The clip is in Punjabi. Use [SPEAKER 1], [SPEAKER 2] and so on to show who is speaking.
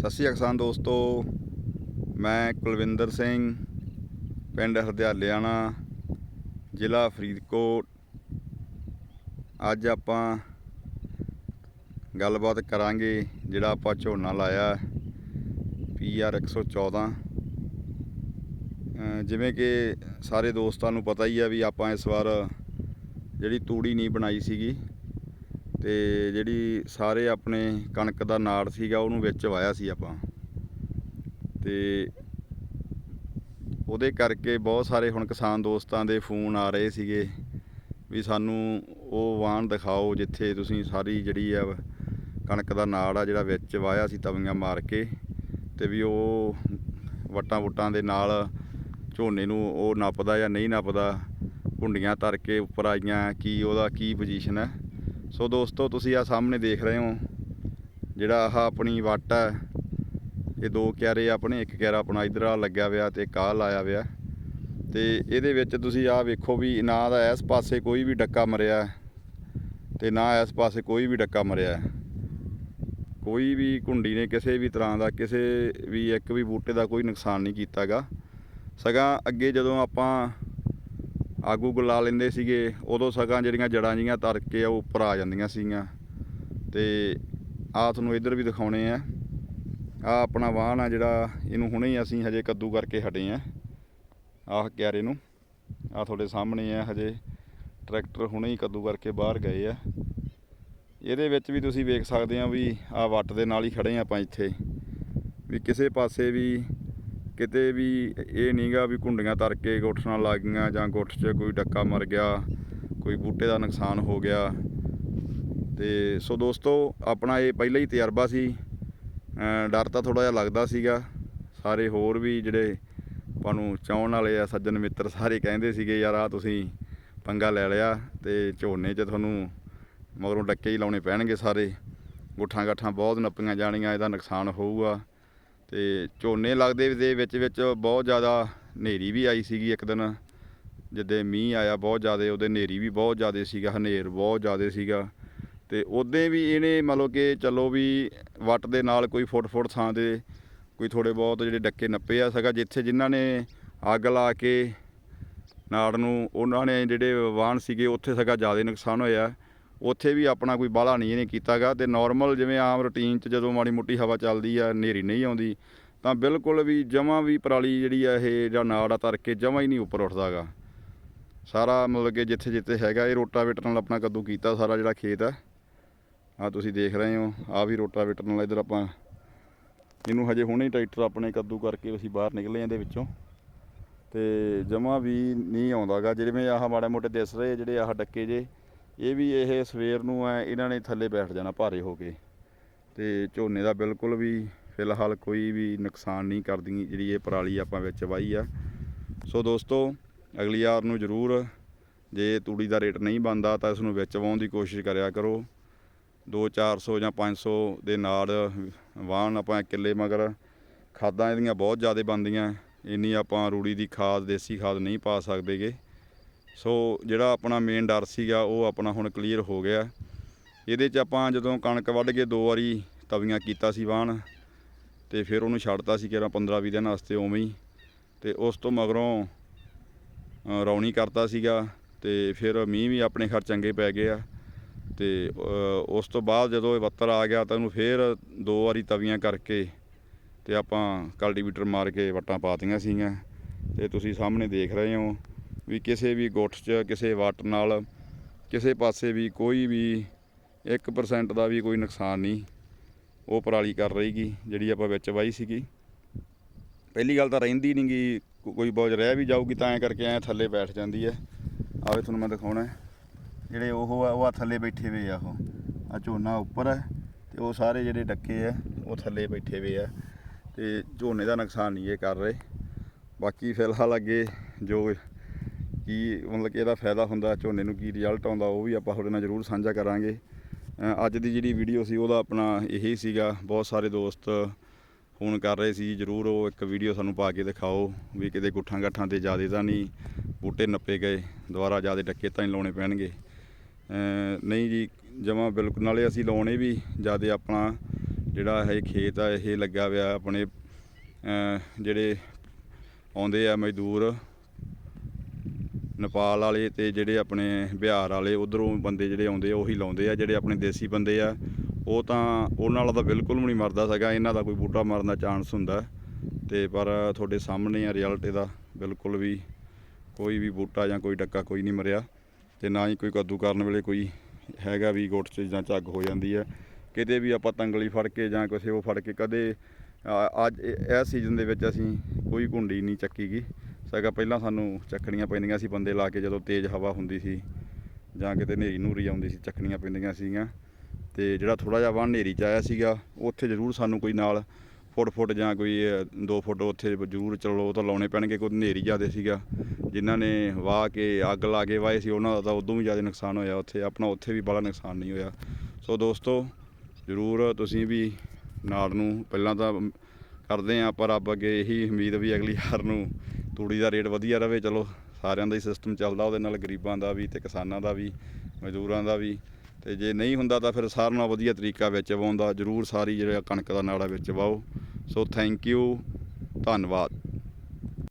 [SPEAKER 1] ਸਤਿ ਸ਼੍ਰੀ ਅਕਾਲ ਕਿਸਾਨ ਦੋਸਤੋ। ਮੈਂ ਕੁਲਵਿੰਦਰ ਸਿੰਘ, ਪਿੰਡ ਹਰਦਿਆਲਿਆਣਾ, ਜ਼ਿਲ੍ਹਾ ਫਰੀਦਕੋਟ। ਅੱਜ ਆਪਾਂ ਗੱਲਬਾਤ ਕਰਾਂਗੇ ਜਿਹੜਾ ਆਪਾਂ ਝੋਨਾ ਲਾਇਆ ਪੀਆਰ 114 ਅਹ ਜਿਵੇਂ ਕਿ ਸਾਰੇ ਦੋਸਤਾਂ ਨੂੰ ਪਤਾ ਹੀ ਆ ਵੀ ਆਪਾਂ ਇਸ ਵਾਰ ਜਿਹੜੀ ਤੂੜੀ ਨਹੀਂ ਬਣਾਈ ਸੀਗੀ ਤੇ ਜਿਹੜੀ ਸਾਰੇ ਆਪਣੇ ਕਣਕ ਦਾ ਨਾੜ ਸੀਗਾ, ਉਹਨੂੰ ਵਿੱਚ ਵਾਇਆ ਸੀ ਆਪਾਂ। ਤੇ ਉਹਦੇ ਕਰਕੇ ਬਹੁਤ ਸਾਰੇ ਹੁਣ ਕਿਸਾਨ ਦੋਸਤਾਂ ਦੇ ਫੋਨ ਆ ਰਹੇ ਸੀਗੇ ਵੀ ਸਾਨੂੰ ਉਹ ਵਾਹਣ ਦਿਖਾਓ, ਜਿੱਥੇ ਤੁਸੀਂ ਸਾਰੀ ਜਿਹੜੀ ਆ ਕਣਕ ਦਾ ਨਾੜ ਆ ਜਿਹੜਾ ਵਿੱਚ ਵਾਇਆ ਸੀ ਤਵੀਆਂ ਮਾਰ ਕੇ ਤੇ ਵੀ ਉਹ ਵਟਾਂ ਵੁੱਟਾਂ ਦੇ ਨਾਲ ਝੋਨੇ ਨੂੰ ਉਹ ਨੱਪਦਾ ਜਾਂ ਨਹੀਂ ਨੱਪਦਾ ਕੁੰਡੀਆਂ ਧਰ ਕੇ ਉੱਪਰ ਆਈਆਂ, ਕੀ ਉਹਦਾ ਕੀ ਪੋਜੀਸ਼ਨ ਹੈ ਸੋ ਦੋਸਤੋ, ਤੁਸੀਂ ਆ ਸਾਹਮਣੇ ਦੇਖ ਰਹੇ ਹੋ, ਜਿਹੜਾ ਆਹ ਆਪਣੀ ਵੱਟ ਹੈ। ਇਹ ਦੋ ਕਿਆਰੇ ਆਪਣੇ, ਇੱਕ ਕਿਆਰਾ ਆਪਣਾ ਇਧਰ ਆ ਲੱਗਿਆ ਹੋਇਆ ਤੇ ਕਾਹ ਲਾਇਆ ਹੋਇਆ। ਤੇ ਇਹਦੇ ਵਿੱਚ ਤੁਸੀਂ ਆ ਵੇਖੋ ਵੀ ਨਾ ਦਾ ਇਸ ਪਾਸੇ ਕੋਈ ਵੀ ਡੱਕਾ ਮਰਿਆ ਤੇ ਨਾ ਇਸ ਪਾਸੇ ਕੋਈ ਵੀ ਡੱਕਾ ਮਰਿਆ ਕੋਈ ਵੀ ਕੁੰਡੀ ਨੇ ਕਿਸੇ ਵੀ ਤਰ੍ਹਾਂ ਦਾ, ਕਿਸੇ ਵੀ ਇੱਕ ਵੀ ਬੂਟੇ ਦਾ ਕੋਈ ਨੁਕਸਾਨ ਨਹੀਂ ਕੀਤਾਗਾ ਸਗਾਂ ਅੱਗੇ ਜਦੋਂ ਆਪਾਂ ਆਗੂ ਲਾ ਲੈਂਦੇ ਸੀਗੇ, ਉਦੋਂ ਸਗਾਂ ਜਿਹੜੀਆਂ ਜੜਾਂ ਜੀਆਂ ਤਰ ਕੇ ਉਹ ਉੱਪਰ ਆ ਜਾਂਦੀਆਂ ਸੀਗੀਆਂ। ਤੇ ਆ ਤੁਹਾਨੂੰ ਇੱਧਰ ਵੀ ਦਿਖਾਉਣੇ ਆ। ਆ ਆਪਣਾ ਵਾਹਨ ਆ ਜਿਹੜਾ ਇਹਨੂੰ ਹੁਣੇ ਹੀ ਅਸੀਂ ਹਜੇ ਕੱਦੂ ਕਰਕੇ ਹਟੇ ਆ। ਆਹ ਕਿਆਰੇ ਨੂੰ। ਆ ਤੁਹਾਡੇ ਸਾਹਮਣੇ ਆ ਹਜੇ। ਟਰੈਕਟਰ ਹੁਣੇ ਹੀ ਕੱਦੂ ਕਰਕੇ ਬਾਹਰ ਗਏ ਆ। ਇਹਦੇ ਵਿੱਚ ਵੀ ਤੁਸੀਂ ਵੇਖ ਸਕਦੇ ਆ ਵੀ ਆ ਵੱਟ ਦੇ ਨਾਲ ਹੀ ਖੜੇ ਆ ਆਪਾਂ ਇੱਥੇ। ਵੀ ਕਿਸੇ ਪਾਸੇ ਵੀ ਕਿਤੇ ਵੀ ਇਹ ਨਹੀਂਗਾ ਵੀ ਕੁੰਡੀਆਂ ਤਰ ਕੇ ਗੁੱਠ ਨਾਲ ਲੱਗ ਗਈਆਂ ਜਾਂ ਗੁੱਠ 'ਚ ਕੋਈ ਡੱਕਾ ਮਰ ਗਿਆ, ਕੋਈ ਬੂਟੇ ਦਾ ਨੁਕਸਾਨ ਹੋ ਗਿਆ। ਤੇ ਸੋ ਦੋਸਤੋ, ਆਪਣਾ ਇਹ ਪਹਿਲਾ ਹੀ ਤਜਰਬਾ ਸੀ। ਡਰ ਤਾਂ ਥੋੜਾ ਜਿਹਾ ਲੱਗਦਾ ਸੀਗਾ। ਸਾਰੇ ਹੋਰ ਵੀ ਜਿਹੜੇ ਆਪਾਂ ਨੂੰ ਚਾਹਣ ਵਾਲੇ ਆ, ਸੱਜਣ ਮਿੱਤਰ ਸਾਰੇ ਕਹਿੰਦੇ ਸੀਗੇ, ਯਾਰ ਆ ਤੁਸੀਂ ਪੰਗਾ ਲੈ ਲਿਆ ਤੇ ਝੋਨੇ 'ਚ ਤੁਹਾਨੂੰ ਮਗਰੋਂ ਡੱਕੇ ਹੀ ਲਾਉਣੇ ਪੈਣਗੇ ਸਾਰੇ। ਗੁੱਠਾਂ ਗੱਠਾਂ ਬਹੁਤ ਨੱਪੀਆਂ ਜਾਣੀਆਂ, ਇਹਦਾ ਨੁਕਸਾਨ ਹੋਊਗਾ। ਤੇ ਝੋਨੇ ਲੱਗਦੇ ਦੇ ਵਿੱਚ ਵਿੱਚ ਬਹੁਤ ਜ਼ਿਆਦਾ ਹਨੇਰੀ ਵੀ ਆਈ ਸੀਗੀ ਇੱਕ ਦਿਨ। ਜਿੱਦੇ ਮੀਂਹ ਆਇਆ ਬਹੁਤ ਜ਼ਿਆਦਾ, ਉਹਦੇ ਹਨੇਰੀ ਵੀ ਬਹੁਤ ਜ਼ਿਆਦਾ ਸੀਗਾ, ਹਨੇਰ ਬਹੁਤ ਜ਼ਿਆਦਾ ਸੀਗਾ। ਤੇ ਉਦੋਂ ਵੀ ਇਹਨੇ ਮਤਲਬ ਕਿ ਚਲੋ ਵੀ ਵੱਟ ਦੇ ਨਾਲ ਕੋਈ ਫੁੱਟ ਫੁੱਟ ਥਾਂ ਦੇ ਕੋਈ ਥੋੜੇ ਬਹੁਤ ਜਿਹੜੇ ਡੱਕੇ ਨੱਪੇ ਆ ਸਗਾ, ਜਿੱਥੇ ਜਿਨ੍ਹਾਂ ਨੇ ਅੱਗ ਲਾ ਕੇ ਨਾੜ ਨੂੰ, ਉਹਨਾਂ ਨੇ ਜਿਹੜੇ ਵਾਹਨ ਸੀਗੇ, ਉੱਥੇ ਸਗਾ ਜ਼ਿਆਦਾ ਨੁਕਸਾਨ ਹੋਇਆ। ਉੱਥੇ ਵੀ ਆਪਣਾ ਕੋਈ ਬਾਹਲਾ ਨਹੀਂ ਇਹਨੇ ਕੀਤਾਗਾ। ਤੇ ਨਾਰਮਲ ਜਿਵੇਂ ਆਮ ਰੁਟੀਨ 'ਚ ਜਦੋਂ ਮਾੜੀ ਮੋਟੀ ਹਵਾ ਚੱਲਦੀ ਆ, ਹਨੇਰੀ ਨਹੀਂ ਆਉਂਦੀ, ਤਾਂ ਬਿਲਕੁਲ ਵੀ ਜਮਾਂ ਵੀ ਪਰਾਲੀ ਜਿਹੜੀ ਆ ਇਹ ਜਾਂ ਨਾੜ ਆ ਤਰ ਕੇ ਜਮਾਂ ਹੀ ਨਹੀਂ ਉੱਪਰ ਉੱਠਦਾਗਾ। ਸਾਰਾ ਮਤਲਬ ਕਿ ਜਿੱਥੇ ਜਿੱਥੇ ਹੈਗਾ, ਇਹ ਰੋਟਾਵੇਟਰ ਨਾਲ ਆਪਣਾ ਕੱਦੂ ਕੀਤਾ ਸਾਰਾ ਜਿਹੜਾ ਖੇਤ ਆ। ਆ ਤੁਸੀਂ ਦੇਖ ਰਹੇ ਹੋ ਆ ਵੀ ਰੋਟਾਵੇਟਰ ਨਾਲ ਇਧਰ ਆਪਾਂ ਇਹਨੂੰ ਹਜੇ ਹੁਣੇ ਹੀ ਟਰੈਕਟਰ ਆਪਣੇ ਕੱਦੂ ਕਰਕੇ ਅਸੀਂ ਬਾਹਰ ਨਿਕਲੇ ਇਹਦੇ ਵਿੱਚੋਂ। ਤੇ ਜਮਾ ਵੀ ਨਹੀਂ ਆਉਂਦਾਗਾ, ਜਿਵੇਂ ਆਹ ਮਾੜੇ ਮੋਟੇ ਦਿਸ ਰਹੇ ਜਿਹੜੇ ਆਹ ਡੱਕੇ ਜੇ ਇਹ ਵੀ ਇਹ ਸਵੇਰ ਨੂੰ ਐ ਇਹਨਾਂ ਨੇ ਥੱਲੇ ਬੈਠ ਜਾਣਾ ਭਾਰੇ ਹੋ ਕੇ। ਤੇ ਝੋਨੇ ਦਾ ਬਿਲਕੁਲ ਵੀ ਫਿਲਹਾਲ ਕੋਈ ਵੀ ਨੁਕਸਾਨ ਨਹੀਂ ਕਰਦੀ ਜਿਹੜੀ ਇਹ ਪਰਾਲੀ ਆਪਾਂ ਵਿੱਚ ਵਾਈ ਆ। ਸੋ ਦੋਸਤੋ, ਅਗਲੀ ਵਾਰ ਨੂੰ ਜ਼ਰੂਰ ਜੇ ਤੂੜੀ ਦਾ ਰੇਟ ਨਹੀਂ ਬਣਦਾ ਤਾਂ ਇਸ ਨੂੰ ਵਿੱਚ ਵਾਉਣ ਦੀ ਕੋਸ਼ਿਸ਼ ਕਰਿਆ ਕਰੋ। 2 400 ਜਾਂ 500 ਦੇ ਨਾਲ ਵਾਹਣ ਆਪਾਂ ਕਿੱਲੇ ਮਗਰ। ਖਾਦਾਂ ਇਹਦੀਆਂ ਬਹੁਤ ਜ਼ਿਆਦਾ ਬਣਦੀਆਂ। ਇੰਨੀ ਆਪਾਂ ਰੂੜੀ ਦੀ ਖਾਦ, ਦੇਸੀ ਖਾਦ ਨਹੀਂ ਪਾ ਸਕਦੇਗੇ ਸੋ ਜਿਹੜਾ ਆਪਣਾ ਮੇਨ ਡਰ ਸੀਗਾ, ਉਹ ਆਪਣਾ ਹੁਣ ਕਲੀਅਰ ਹੋ ਗਿਆ। ਇਹਦੇ 'ਚ ਆਪਾਂ ਜਦੋਂ ਕਣਕ ਵੱਢ ਕੇ ਦੋ ਵਾਰੀ ਤਵੀਆਂ ਕੀਤਾ ਸੀ ਵਾਹਣ, ਤੇ ਫਿਰ ਉਹਨੂੰ ਛੱਡਤਾ ਸੀ ਕਿਰਾਂ 15 20 ਦਿਨ ਵਾਸਤੇ ਉਵੇਂ ਹੀ। ਤੇ ਉਸ ਤੋਂ ਮਗਰੋਂ ਰੌਣੀ ਕਰਤਾ ਸੀਗਾ, ਤੇ ਫਿਰ ਮੀਂਹ ਵੀ ਆਪਣੇ ਘਰ ਚੰਗੇ ਪੈ ਗਏ ਆ। ਤੇ ਉਸ ਤੋਂ ਬਾਅਦ ਜਦੋਂ ਇਹ ਬੱਤਰ ਆ ਗਿਆ ਤਾਂ ਉਹਨੂੰ ਫਿਰ ਦੋ ਵਾਰੀ ਤਵੀਆਂ ਕਰਕੇ ਤੇ ਆਪਾਂ ਕਲਟੀਵੇਟਰ ਮਾਰ ਕੇ ਵੱਟਾਂ ਪਾਤੀਆਂ ਸੀਗੀਆਂ। ਤੇ ਤੁਸੀਂ ਸਾਹਮਣੇ ਦੇਖ ਰਹੇ ਹੋ ਵੀ ਕਿਸੇ ਵੀ ਗੁੱਠ 'ਚ, ਕਿਸੇ ਵੱਟ ਨਾਲ, ਕਿਸੇ ਪਾਸੇ ਵੀ ਕੋਈ ਵੀ 1% ਦਾ ਵੀ ਕੋਈ ਨੁਕਸਾਨ ਨਹੀਂ। ਉਹ ਪਰਾਲੀ ਕਰ ਰਹੀਗੀ, ਜਿਹੜੀ ਆਪਾਂ ਵਿੱਚ ਵਾਈ ਸੀਗੀ। ਪਹਿਲੀ ਗੱਲ ਤਾਂ ਰਹਿੰਦੀ ਨਹੀਂਗੀ ਕੋਈ ਬੋਝ ਰਹਿ ਵੀ ਜਾਊਗੀ, ਤਾਂ ਐ ਕਰਕੇ ਐ ਥੱਲੇ ਬੈਠ ਜਾਂਦੀ ਹੈ ਆਵੇ ਤੁਹਾਨੂੰ ਮੈਂ ਦਿਖਾਉਣਾ ਜਿਹੜੇ ਉਹ ਆ ਉਹ ਆ ਥੱਲੇ ਬੈਠੇ ਹੋਏ ਆ ਉਹ। ਆ ਝੋਨਾ ਉੱਪਰ ਹੈ ਤੇ ਉਹ ਸਾਰੇ ਜਿਹੜੇ ਡੱਕੇ ਆ ਉਹ ਥੱਲੇ ਬੈਠੇ ਹੋਏ ਆ। ਤੇ ਝੋਨੇ ਦਾ ਨੁਕਸਾਨ ਨਹੀਂ ਇਹ ਕਰ ਰਹੇ। ਬਾਕੀ ਫਿਲਹਾਲ ਅੱਗੇ ਜੋ ਕੀ ਮਤਲਬ ਕਿ ਇਹਦਾ ਫਾਇਦਾ ਹੁੰਦਾ, ਝੋਨੇ ਨੂੰ ਕੀ ਰਿਜ਼ਲਟ ਆਉਂਦਾ, ਉਹ ਵੀ ਆਪਾਂ ਤੁਹਾਡੇ ਨਾਲ ਜ਼ਰੂਰ ਸਾਂਝਾ ਕਰਾਂਗੇ। ਅੱਜ ਦੀ ਜਿਹੜੀ ਵੀਡੀਓ ਸੀ, ਉਹਦਾ ਆਪਣਾ ਇਹੀ ਸੀਗਾ, ਬਹੁਤ ਸਾਰੇ ਦੋਸਤ ਫੋਨ ਕਰ ਰਹੇ ਸੀ, ਜਰੂਰ ਉਹ ਇੱਕ ਵੀਡੀਓ ਸਾਨੂੰ ਪਾ ਕੇ ਦਿਖਾਓ, ਵੀ ਕਿਤੇ ਗੁੱਠਾਂ ਗੱਠਾਂ ਤੇ ਜ਼ਿਆਦਾ ਤਾਂ ਨਹੀਂ, ਬੂਟੇ ਨੱਪੇ ਗਏ, ਦੁਬਾਰਾ ਜ਼ਿਆਦਾ ਡੱਕੇ ਤਾਂ ਹੀ ਲਾਉਣੇ ਪੈਣਗੇ। ਨਹੀਂ ਜੀ, ਜਮਾ ਬਿਲਕੁਲ ਨਾਲੇ ਅਸੀਂ ਲਾਉਣੇ ਵੀ, ਜ਼ਿਆਦਾ ਆਪਣਾ ਜਿਹੜਾ ਇਹ ਖੇਤ ਆ, ਇਹ ਲੱਗਾ ਹੋਇਆ ਆਪਣੇ ਜਿਹੜੇ ਆਉਂਦੇ ਆ ਮਜ਼ਦੂਰ ਨੇਪਾਲ ਵਾਲੇ ਤੇ ਜਿਹੜੇ ਆਪਣੇ ਬਿਹਾਰ ਵਾਲੇ, ਉਧਰੋਂ ਬੰਦੇ ਜਿਹੜੇ ਆਉਂਦੇ ਆ, ਉਹੀ ਲਾਉਂਦੇ ਆ, ਜਿਹੜੇ ਆਪਣੇ ਦੇਸੀ ਬੰਦੇ ਆ। ਉਹ ਤਾਂ ਉਹਨਾਂ ਵਾਲਾ ਤਾਂ ਬਿਲਕੁਲ ਵੀ ਨਹੀਂ ਮਰਦਾ ਸੀਗਾ, ਇਹਨਾਂ ਦਾ ਕੋਈ ਬੂਟਾ ਮਰਨ ਦਾ ਚਾਂਸ ਹੁੰਦਾ। ਤੇ ਪਰ ਤੁਹਾਡੇ ਸਾਹਮਣੇ ਆ ਰਿਜ਼ਲਟ ਇਹਦਾ, ਬਿਲਕੁਲ ਵੀ ਕੋਈ ਵੀ ਬੂਟਾ ਜਾਂ ਕੋਈ ਡੱਕਾ ਕੋਈ ਨਹੀਂ ਮਰਿਆ। ਤੇ ਨਾ ਹੀ ਕੋਈ ਕੱਦੂ ਕਰਨ ਵੇਲੇ ਕੋਈ ਹੈਗਾ ਵੀ ਗੁੱਟ 'ਚ ਜਾਂ ਝੱਗ ਹੋ ਜਾਂਦੀ ਹੈ ਕਿਤੇ ਵੀ ਆਪਾਂ ਤੰਗਲੀ ਫੜ ਕੇ ਜਾਂ ਕਿਸੇ ਉਹ ਫੜ ਕੇ, ਕਦੇ ਅੱਜ ਇਹ ਸੀਜ਼ਨ ਦੇ ਵਿੱਚ ਅਸੀਂ ਕੋਈ ਘੁੰਡੀ ਨਹੀਂ ਚੱਕੀ ਗੀ ਸਗਾ ਪਹਿਲਾਂ ਸਾਨੂੰ ਚੱਕਣੀਆਂ ਪੈਂਦੀਆਂ ਸੀ, ਬੰਦੇ ਲਾ ਕੇ ਜਦੋਂ ਤੇਜ਼ ਹਵਾ ਹੁੰਦੀ ਸੀ ਜਾਂ ਕਿਤੇ ਹਨੇਰੀ ਨੂਰੀ ਆਉਂਦੀ ਸੀ, ਚੱਕਣੀਆਂ ਪੈਂਦੀਆਂ ਸੀਗੀਆਂ। ਤੇ ਜਿਹੜਾ ਥੋੜਾ ਜਿਹਾ ਵਾਂ ਹਨੇਰੀ ਚ ਆਇਆ ਸੀਗਾ, ਉੱਥੇ ਜ਼ਰੂਰ ਸਾਨੂੰ ਕੋਈ ਨਾਲ ਫੁੱਟ ਫੁੱਟ ਜਾਂ ਕੋਈ 2 ਫੁੱਟ ਉੱਥੇ ਜ਼ਰੂਰ ਚਲੋ ਤਾਂ ਲਾਉਣੇ ਪੈਣਗੇ, ਕੋਈ ਹਨੇਰੀ ਜ਼ਿਆਦਾ ਸੀਗਾ। ਜਿਨ੍ਹਾਂ ਨੇ ਵਾਹ ਕੇ ਅੱਗ ਲਾ ਕੇ ਵਾਏ ਸੀ, ਉਹਨਾਂ ਦਾ ਤਾਂ ਉਦੋਂ ਵੀ ਜ਼ਿਆਦਾ ਨੁਕਸਾਨ ਹੋਇਆ ਉੱਥੇ, ਆਪਣਾ ਉੱਥੇ ਵੀ ਬੜਾ ਨੁਕਸਾਨ ਨਹੀਂ ਹੋਇਆ। ਸੋ ਦੋਸਤੋ, ਜ਼ਰੂਰ ਤੁਸੀਂ ਵੀ ਨਾੜ ਨੂੰ ਪਹਿਲਾਂ ਤਾਂ ਕਰਦੇ ਆ, ਪਰ ਆਪ ਅੱਗੇ ਇਹੀ ਉਮੀਦ ਵੀ ਅਗਲੀ ਹਾਰ ਨੂੰ ਤੂੜੀ ਦਾ ਰੇਟ ਵਧੀਆ ਰਵੇ, ਚਲੋ, ਸਾਰਿਆਂ ਦਾ ਹੀ ਸਿਸਟਮ ਚੱਲਦਾ, ਉਹਦੇ ਨਾਲ ਗਰੀਬਾਂ ਦਾ ਵੀ ਤੇ ਕਿਸਾਨਾਂ ਦਾ ਵੀ, ਮਜ਼ਦੂਰਾਂ ਦਾ ਵੀ, ਤੇ ਜੇ ਨਹੀਂ ਹੁੰਦਾ ਤਾਂ ਫਿਰ ਸਾਰਿਆਂ ਨਾਲੋਂ ਵਧੀਆ ਤਰੀਕਾ ਵਿੱਚ ਵਾਉਣ ਦਾ, ਜ਼ਰੂਰ ਸਾਰੀ ਜਿਹੜਾ ਕਣਕ ਦਾ ਨਾੜਾ ਵਿੱਚ ਵਾਓ। ਸੋ ਥੈਂਕ ਯੂ ਧੰਨਵਾਦ।